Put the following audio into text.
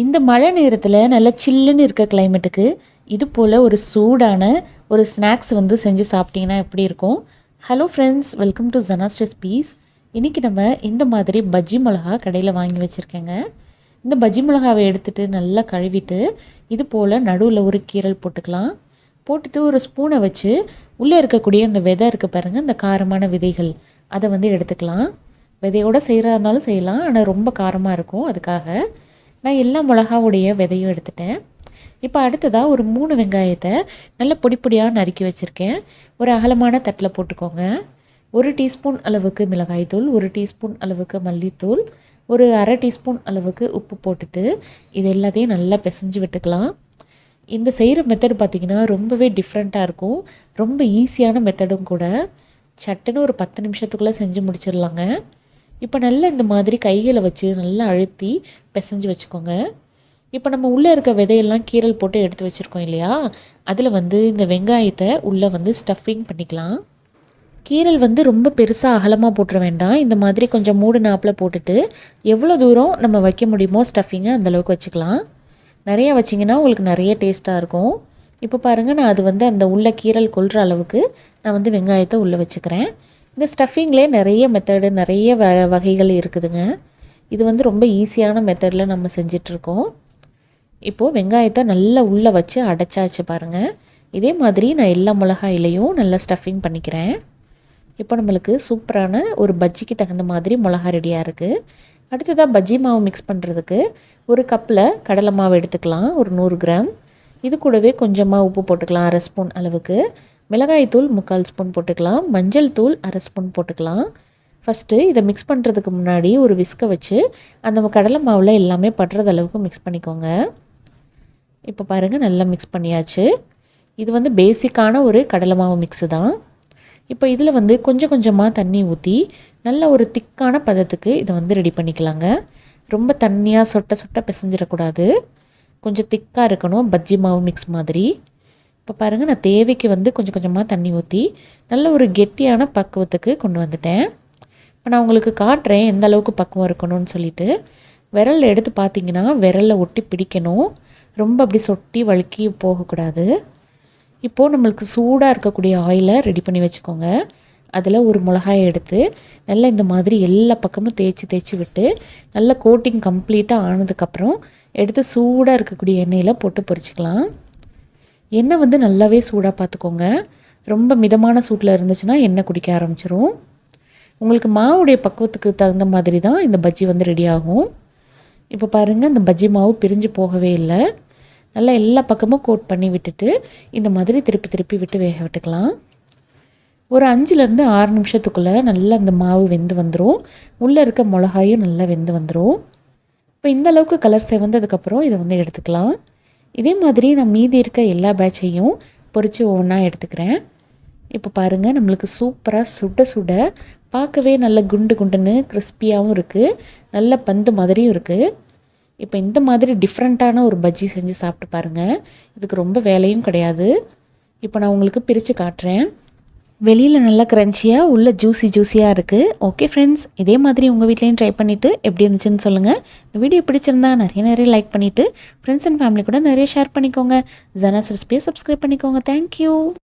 இந்த மழை நேரத்தில் நல்ல சில்லுன்னு இருக்க கிளைமேட்டுக்கு இது போல் ஒரு சூடான ஒரு ஸ்நாக்ஸ் வந்து செஞ்சு சாப்பிட்டிங்கன்னா எப்படி இருக்கும்? Hello friends welcome to Jana's recipes இன்றைக்கி நம்ம இந்த மாதிரி பஜ்ஜி மிளகா கடையில் வாங்கி வச்சுருக்கேங்க. இந்த பஜ்ஜி மிளகாவை எடுத்துகிட்டு நல்லா கழுவிட்டு இது போல் நடுவில் ஒரு கீரல் போட்டுக்கலாம். போட்டுட்டு ஒரு ஸ்பூனை வச்சு உள்ளே இருக்கக்கூடிய அந்த விதை இருக்குது பாருங்கள் இந்த காரமான விதைகள் அதை வந்து எடுத்துக்கலாம். விதையோடு செய்கிறதா இருந்தாலும் செய்யலாம் ஆனால் ரொம்ப காரமாக இருக்கும். அதுக்காக நான் எல்லா மிளகாவுடைய விதையும் எடுத்துட்டேன். இப்போ அடுத்ததாக ஒரு மூணு வெங்காயத்தை நல்ல பொடி பொடியாக நறுக்கி வச்சுருக்கேன். ஒரு அகலமான தட்டில் போட்டுக்கோங்க. ஒரு டீஸ்பூன் அளவுக்கு மிளகாய்த்தூள் ஒரு டீஸ்பூன் அளவுக்கு மல்லித்தூள் ஒரு அரை டீஸ்பூன் அளவுக்கு உப்பு போட்டுட்டு இது எல்லாத்தையும் நல்லா பிசைஞ்சு விட்டுக்கலாம். இந்த செய்கிற மெத்தடு பார்த்திங்கன்னா ரொம்பவே டிஃப்ரெண்ட்டாக இருக்கும். ரொம்ப ஈஸியான மெத்தடும் கூட. சட்டுன்னு ஒரு பத்து நிமிஷத்துக்குள்ளே செஞ்சு முடிச்சிடலாங்க. இப்போ நல்லா இந்த மாதிரி கைகளை வச்சு நல்லா அழுத்தி பிசைஞ்சு வச்சுக்கோங்க. இப்போ நம்ம உள்ளே இருக்க விதையெல்லாம் கீரல் போட்டு எடுத்து வச்சுருக்கோம் இல்லையா? அதில் வந்து இந்த வெங்காயத்தை உள்ளே வந்து ஸ்டஃபிங் பண்ணிக்கலாம். கீரல் வந்து ரொம்ப பெருசாக அகலமாக போட்டுற வேண்டாம். இந்த மாதிரி கொஞ்சம் மூடு நாப்பில் போட்டுட்டு எவ்வளோ தூரம் நம்ம வைக்க முடியுமோ ஸ்டஃபிங்கை அந்தளவுக்கு வச்சுக்கலாம். நிறையா வச்சிங்கன்னா உங்களுக்கு நிறைய டேஸ்ட்டாக இருக்கும். இப்போ பாருங்கள் நான் அது வந்து அந்த உள்ள கீரல் கொள்கிற அளவுக்கு நான் வந்து வெங்காயத்தை உள்ளே வச்சுக்கிறேன். இந்த ஸ்டஃபிங்லேயே நிறைய மெத்தடு நிறைய வ வகைகள் இருக்குதுங்க. இது வந்து ரொம்ப ஈஸியான மெத்தடில் நம்ம செஞ்சிட்ருக்கோம். இப்போது வெங்காயத்தை நல்லா உள்ளே வச்சு அடைச்சாச்சு பாருங்கள் இதே மாதிரி நான் எல்லா மிளகாயிலையும் நல்லா ஸ்டஃபிங் பண்ணிக்கிறேன். இப்போ நம்மளுக்கு சூப்பரான ஒரு பஜ்ஜிக்கு தகுந்த மாதிரி மிளகா ரெடியாக இருக்குது அடுத்ததாக பஜ்ஜி மாவு மிக்ஸ் பண்ணுறதுக்கு ஒரு கப்பில் கடலை மாவு எடுத்துக்கலாம் ஒரு நூறு கிராம். இது கூடவே கொஞ்சமாக உப்பு போட்டுக்கலாம் அரை ஸ்பூன் அளவுக்கு. மிளகாய்த்தூள் முக்கால் ஸ்பூன் போட்டுக்கலாம். மஞ்சள் தூள் அரை ஸ்பூன் போட்டுக்கலாம். ஃபஸ்ட்டு இதை மிக்ஸ் பண்ணுறதுக்கு முன்னாடி ஒரு விஸ்கை வச்சு அந்த கடலை மாவில் எல்லாமே படுறது அளவுக்கு மிக்ஸ் பண்ணிக்கோங்க. இப்போ பாருங்கள் நல்லா மிக்ஸ் பண்ணியாச்சு. இது வந்து பேசிக்கான ஒரு கடலை மாவு மிக்ஸு தான். இப்போ இதில் வந்து கொஞ்சம் கொஞ்சமாக தண்ணி ஊற்றி நல்ல ஒரு திக்கான பதத்துக்கு இதை வந்து ரெடி பண்ணிக்கலாங்க. ரொம்ப தண்ணியாக சொட்ட சொட்ட பிசைஞ்சிடக்கூடாது. கொஞ்சம் திக்காக இருக்கணும் பஜ்ஜி மாவு மிக்ஸ் மாதிரி. இப்போ பாருங்கள் நான் தேவைக்கு வந்து கொஞ்சம் கொஞ்சமாக தண்ணி ஊற்றி நல்ல ஒரு கெட்டியான பக்குவத்துக்கு கொண்டு வந்துட்டேன். இப்போ நான் உங்களுக்கு காட்டுறேன் எந்த அளவுக்கு பக்குவம் இருக்கணும்னு சொல்லிட்டு. விரலில் எடுத்து பார்த்தீங்கன்னா விரலில் ஒட்டி பிடிக்கணும். ரொம்ப அப்படி சொட்டி வழுக்கி போகக்கூடாது. இப்போது நம்மளுக்கு சூடாக இருக்கக்கூடிய ஆயிலை ரெடி பண்ணி வச்சுக்கோங்க. அதில் ஒரு மிளகாயை எடுத்து நல்லா இந்த மாதிரி எல்லா பக்கமும் தேய்ச்சி தேய்ச்சி விட்டு நல்லா கோட்டிங் கம்ப்ளீட்டாக ஆனதுக்கப்புறம் எடுத்து சூடாக இருக்கக்கூடிய எண்ணெயில் போட்டு பொரிச்சிக்கலாம். எண்ணெய் வந்து நல்லாவே சூடாக பார்த்துக்கோங்க ரொம்ப மிதமான சூட்டில் இருந்துச்சுன்னா எண்ணெய் குடிக்க ஆரம்பிச்சிரும். உங்களுக்கு மாவுடைய பக்குவத்துக்கு தகுந்த மாதிரி தான் இந்த பஜ்ஜி வந்து ரெடி ஆகும். இப்போ பாருங்கள் இந்த பஜ்ஜி மாவு பிரிஞ்சு போகவே இல்லை. நல்லா எல்லா பக்கமும் கோட் பண்ணி விட்டுட்டு இந்த மாதிரி திருப்பி திருப்பி விட்டு வேக விட்டுக்கலாம். ஒரு அஞ்சுலேருந்து ஆறு நிமிஷத்துக்குள்ளே நல்லா அந்த மாவு வெந்து வந்துடும் உள்ளே இருக்க மிளகாயும் நல்லா வெந்து வந்துடும் இப்போ இந்த அளவுக்கு கலர் செவந்ததுக்கப்புறம் இதை வந்து எடுத்துக்கலாம். இதே மாதிரி நான் மீதி இருக்க எல்லா பேட்சையும் பொறிச்சு ஒவ்வொன்றா எடுத்துக்கிறேன். இப்போ பாருங்கள் நம்மளுக்கு சூப்பராக சுட சுட பார்க்கவே நல்ல குண்டு குண்டுன்னு கிறிஸ்பியாகவும் இருக்குது நல்ல பந்து மாதிரியும் இருக்குது இப்போ இந்த மாதிரி டிஃப்ரெண்ட்டான ஒரு பஜ்ஜி செஞ்சு சாப்பிட்டு பாருங்கள் இதுக்கு ரொம்ப வேலையும் கிடையாது. இப்போ நான் உங்களுக்கு பிரித்து காட்டுறேன். வெளியில் நல்லா க்ரன்ச்சியாக உள்ள ஜூஸி ஜூஸியாக இருக்குது ஓகே ஃப்ரெண்ட்ஸ் இதே மாதிரி உங்கள் வீட்லேயும் ட்ரை பண்ணிவிட்டு எப்படி இருந்துச்சுன்னு சொல்லுங்கள் இந்த வீடியோ பிடிச்சிருந்தா நிறைய நிறைய லைக் பண்ணிவிட்டு ஃப்ரெண்ட்ஸ் அண்ட் ஃபேமிலி கூட நிறைய ஷேர் பண்ணிக்கோங்க. ஜனாஸ் ரெசிபியை சப்ஸ்கிரைப் பண்ணிக்கோங்க. தேங்க்யூ